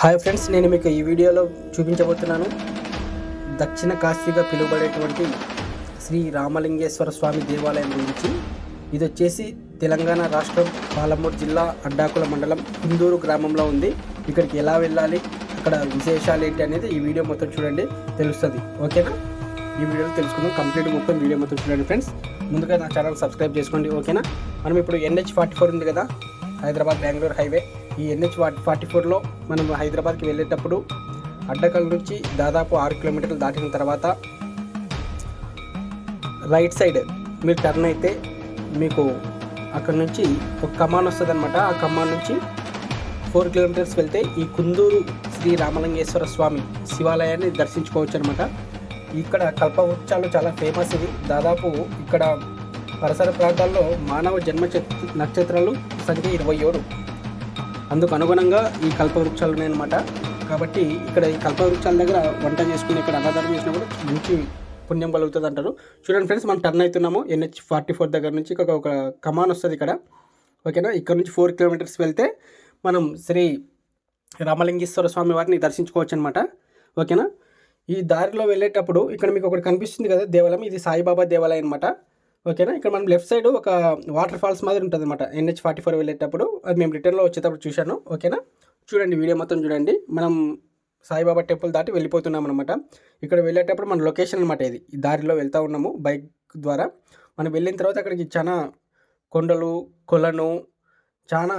Hi friends నేను మీకు ఈ వీడియోలో చూపించబోతున్నాను. దక్షిణ కాశీగా పిలువబడేటువంటి శ్రీ రామలింగేశ్వర స్వామి దేవాలయం గురించి. ఇది వచ్చేసి తెలంగాణ రాష్ట్రం పాలమూరు జిల్లా అడ్డాకుల మండలం కుందూరు గ్రామంలో ఉంది. ఇక్కడికి ఎలా వెళ్ళాలి అక్కడ విశేషాలు ఏంటి అనేది ఈ వీడియో మొత్తం చూడండి తెలుస్తుంది. ఓకేనా? ఈ వీడియోలో తెలుసుకుందాం కంప్లీట్ మొత్తం వీడియో మొత్తం చూడండి ఫ్రెండ్స్ ముందుగా నా ఛానల్ సబ్స్క్రైబ్ చేసుకోండి ఓకేనా? మనం ఇప్పుడు ఎన్హెచ్ ఫార్టీ ఫోర్ ఉంది కదా హైదరాబాద్ బెంగళూరు హైవే. ఈ ఎన్హెచ్ ఫార్టీ ఫోర్లో మనం హైదరాబాద్కి వెళ్ళేటప్పుడు అడ్డకల్ నుంచి దాదాపు ఆరు కిలోమీటర్లు దాటిన తర్వాత రైట్ సైడ్ మీరు టర్న్ అయితే మీకు అక్కడ నుంచి ఒక కమాన్ వస్తుంది అనమాట ఆ కమాన్ నుంచి ఫోర్ కిలోమీటర్స్ వెళ్తే ఈ కుందూరు శ్రీ రామలింగేశ్వర స్వామి శివాలయాన్ని దర్శించుకోవచ్చు అనమాట ఇక్కడ కల్పవృక్షాలు చాలా ఫేమస్ ఇది దాదాపు ఇక్కడ పరిసర ప్రాంతాల్లో మానవ జన్మ చ- నక్షత్రాలు సంఖ్య ఇరవై ఏడు. అందుకు అనుగుణంగా ఈ కల్పవృక్షాలు ఉన్నాయన్నమాట. కాబట్టి ఇక్కడ ఈ కల్పవృక్షాల దగ్గర వంట చేసుకుని ఇక్కడ అన్నదానం చేసినా కూడా మంచి పుణ్యం కలుగుతుంది అంటారు. చూడండి ఫ్రెండ్స్ మనం టర్న్ అవుతున్నాము. ఎన్హెచ్ ఫార్టీ ఫోర్ దగ్గర నుంచి ఇక్కడ ఒక కమాన్ వస్తుంది ఇక్కడ. ఓకేనా? ఇక్కడ నుంచి ఫోర్ కిలోమీటర్స్ వెళ్తే మనం శ్రీ రామలింగేశ్వర స్వామి వారిని దర్శించుకోవచ్చు అనమాట ఓకేనా? ఈ దారిలో వెళ్ళేటప్పుడు ఇక్కడ మీకు ఒకటి కనిపిస్తుంది కదా దేవాలయం. ఇది సాయిబాబా దేవాలయం అనమాట ఓకేనా? ఇక్కడ మనం లెఫ్ట్ సైడ్ ఒక వాటర్ ఫాల్స్ మాదిరి ఉంటుంది అనమాట ఎన్హెచ్ ఫార్టీ ఫోర్ వెళ్ళేటప్పుడు అది మేము రిటర్న్లో వచ్చేటప్పుడు చూశాను. ఓకేనా? చూడండి వీడియో మొత్తం చూడండి. మనం సాయిబాబా టెంపుల్ దాటి వెళ్ళిపోతున్నాం అనమాట ఇక్కడ వెళ్ళేటప్పుడు మన లొకేషన్ అనమాట ఇది. ఈ దారిలో వెళ్తూ ఉన్నాము బైక్ ద్వారా. మనం వెళ్ళిన తర్వాత అక్కడికి చాలా కొండలు కొలను చాలా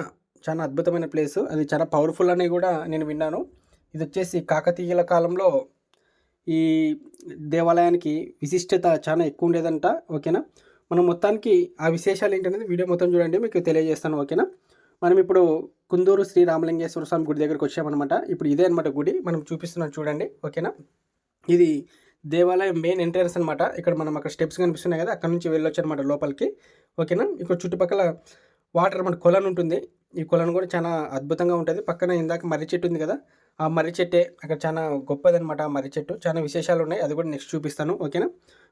చాలా అద్భుతమైన ప్లేస్. అది చాలా పవర్ఫుల్ అని కూడా నేను విన్నాను. ఇది వచ్చేసి కాకతీయుల కాలంలో ఈ దేవాలయానికి విశిష్టత చాలా ఎక్కువ ఉండేదంట. ఓకేనా? మనం మొత్తానికి ఆ విశేషాలు ఏంటనేది వీడియో మొత్తం చూడండి మీకు తెలియజేస్తాను ఓకేనా? మనం ఇప్పుడు కుందూరు శ్రీ రామలింగేశ్వర స్వామి గుడి దగ్గరికి వచ్చామన్నమాట. ఇప్పుడు ఇదే అనమాట గుడి మనం చూపిస్తున్నాం చూడండి ఓకేనా? ఇది దేవాలయం మెయిన్ ఎంట్రన్స్ అనమాట ఇక్కడ మనం అక్కడ స్టెప్స్ కనిపిస్తున్నాయి కదా అక్కడ నుంచి వెళ్ళొచ్చు అనమాట లోపలికి ఓకేనా? ఇక్కడ చుట్టుపక్కల వాటర్ అనమాట కొలను ఉంటుంది. ఈ కొలను కూడా చాలా అద్భుతంగా ఉంటుంది. పక్కన ఇందాక మర్రి చెట్టు ఉంది కదా ఆ మర్రి చెట్టే అక్కడ చాలా గొప్పదనమాట ఆ మర్రి చెట్టు. చాలా విశేషాలు ఉన్నాయి. అది కూడా నెక్స్ట్ చూపిస్తాను. ఓకేనా?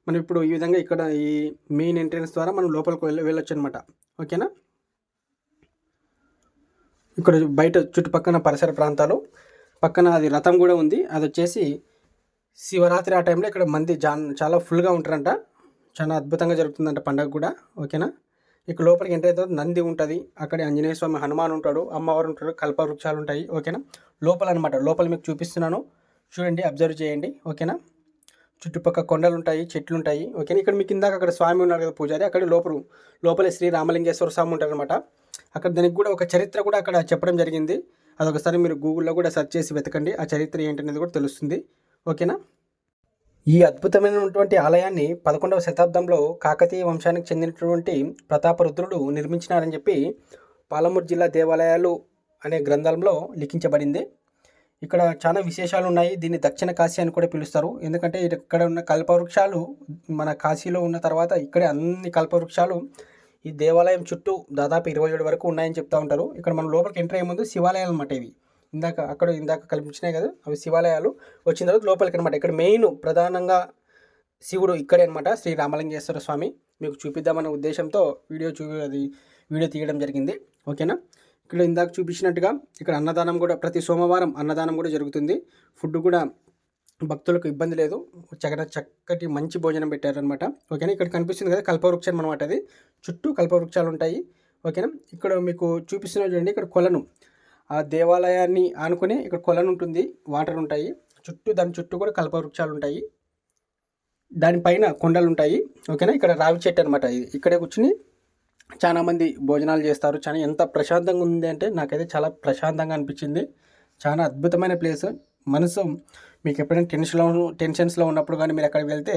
మనం ఇప్పుడు ఈ విధంగా ఇక్కడ ఈ మెయిన్ ఎంట్రన్స్ ద్వారా మనం లోపలికి వెళ్ళ వెళ్ళొచ్చు అనమాట ఓకేనా? ఇక్కడ బయట చుట్టుపక్కల పరిసర ప్రాంతాలు. పక్కన అది రథం కూడా ఉంది. అది వచ్చేసి శివరాత్రి ఆ టైంలో ఇక్కడ మంది జా చాలా ఫుల్గా ఉంటారంట. చాలా అద్భుతంగా జరుగుతుందంట పండగ కూడా. ఓకేనా? ఇక్కడ లోపలికి ఎంటర్ అయితే నంది ఉంటుంది. అక్కడ ఆంజనేయ స్వామి హనుమాన్ ఉంటాడు అమ్మవారు ఉంటాడు కల్ప వృక్షాలు ఉంటాయి ఓకేనా? లోపల అనమాట లోపల మీకు చూపిస్తున్నాను. చూడండి అబ్జర్వ్ చేయండి ఓకేనా? చుట్టుపక్కల కొండలు ఉంటాయి చెట్లు ఉంటాయి ఓకేనా? ఇక్కడ మీకు ఇందాక అక్కడ స్వామి ఉన్నారు కదా పూజారి అక్కడ లోపల లోపల శ్రీ రామలింగేశ్వర స్వామి ఉంటారు అనమాట అక్కడ దానికి కూడా ఒక చరిత్ర కూడా అక్కడ చెప్పడం జరిగింది. అదొకసారి మీరు గూగుల్లో కూడా సెర్చ్ చేసి వెతకండి. ఆ చరిత్ర ఏంటనేది కూడా తెలుస్తుంది ఓకేనా? ఈ అద్భుతమైనటువంటి ఆలయాన్ని పదకొండవ శతాబ్దంలో కాకతీయ వంశానికి చెందినటువంటి ప్రతాపరుద్రుడు నిర్మించినారని చెప్పి పాలమూరు జిల్లా దేవాలయాలు అనే గ్రంథంలో లిఖించబడింది. ఇక్కడ చాలా విశేషాలు ఉన్నాయి. దీన్ని దక్షిణ కాశీ అని కూడా పిలుస్తారు. ఎందుకంటే ఇక్కడ ఉన్న కల్పవృక్షాలు మన కాశీలో ఉన్న తర్వాత ఇక్కడే అన్ని కల్పవృక్షాలు ఈ దేవాలయం చుట్టూ దాదాపు ఇరవై ఏడు వరకు ఉన్నాయని చెప్తా ఉంటారు. ఇక్కడ మనం లోపలికి ఎంటర్ అయ్యే ముందు శివాలయాలు అన్నమాట ఇవి. ఇందాక అక్కడ ఇందాక కల్పించినాయి కదా అవి శివాలయాలు. వచ్చిన తర్వాత లోపలికి అనమాట ఇక్కడ మెయిన్ ప్రధానంగా శివుడు ఇక్కడే అనమాట శ్రీ రామలింగేశ్వర స్వామి. మీకు చూపిద్దామనే ఉద్దేశంతో వీడియో చూ అది వీడియో తీయడం జరిగింది. ఓకేనా? ఇక్కడ ఇందాక చూపించినట్టుగా ఇక్కడ అన్నదానం కూడా ప్రతి సోమవారం అన్నదానం కూడా జరుగుతుంది. ఫుడ్ కూడా భక్తులకు ఇబ్బంది లేదు. చక్కట చక్కటి మంచి భోజనం పెట్టారనమాట ఓకేనా? ఇక్కడ కనిపిస్తుంది కదా కల్పవృక్షం అనమాట అది. చుట్టూ కల్పవృక్షాలు ఉంటాయి ఓకేనా? ఇక్కడ మీకు చూపిస్తున్నా చూడండి ఇక్కడ కొలను. ఆ దేవాలయాన్ని ఆనుకుని ఇక్కడ కొలను ఉంటుంది వాటర్ ఉంటాయి. చుట్టూ దాని చుట్టూ కూడా కల్పవృక్షాలు ఉంటాయి. దానిపైన కొండలు ఉంటాయి. ఓకేనా? ఇక్కడ రావి చెట్టు అనమాట ఇది ఇక్కడే కూర్చుని చాలామంది భోజనాలు చేస్తారు. చాలా ఎంత ప్రశాంతంగా ఉంది అంటే నాకైతే చాలా ప్రశాంతంగా అనిపించింది. చాలా అద్భుతమైన ప్లేస్. మనసు మీకు ఎప్పుడైనా టెన్షన్లో టెన్షన్స్లో ఉన్నప్పుడు కానీ మీరు అక్కడికి వెళ్తే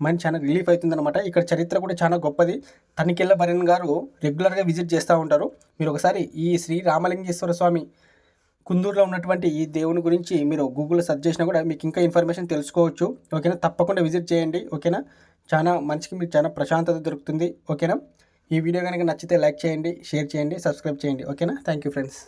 మైండ్ చాలా రిలీఫ్ అవుతుందన్నమాట. ఇక్కడ చరిత్ర కూడా చాలా గొప్పది. తనికెళ్ళ భరణ్ గారు రెగ్యులర్గా విజిట్ చేస్తూ ఉంటారు. మీరు ఒకసారి ఈ శ్రీ రామలింగేశ్వర స్వామి కుందూరులో ఉన్నటువంటి ఈ దేవుని గురించి మీరు గూగుల్లో సెర్చ్ చేసినా కూడా మీకు ఇంకా ఇన్ఫర్మేషన్ తెలుసుకోవచ్చు. ఓకేనా? తప్పకుండా విజిట్ చేయండి. ఓకేనా? చాలా మంచికి మీకు చాలా ప్రశాంతత దొరుకుతుంది. ఓకేనా? ఈ వీడియో కనుక నచ్చితే లైక్ చేయండి షేర్ చేయండి సబ్స్క్రైబ్ చేయండి. ఓకేనా? Thank you friends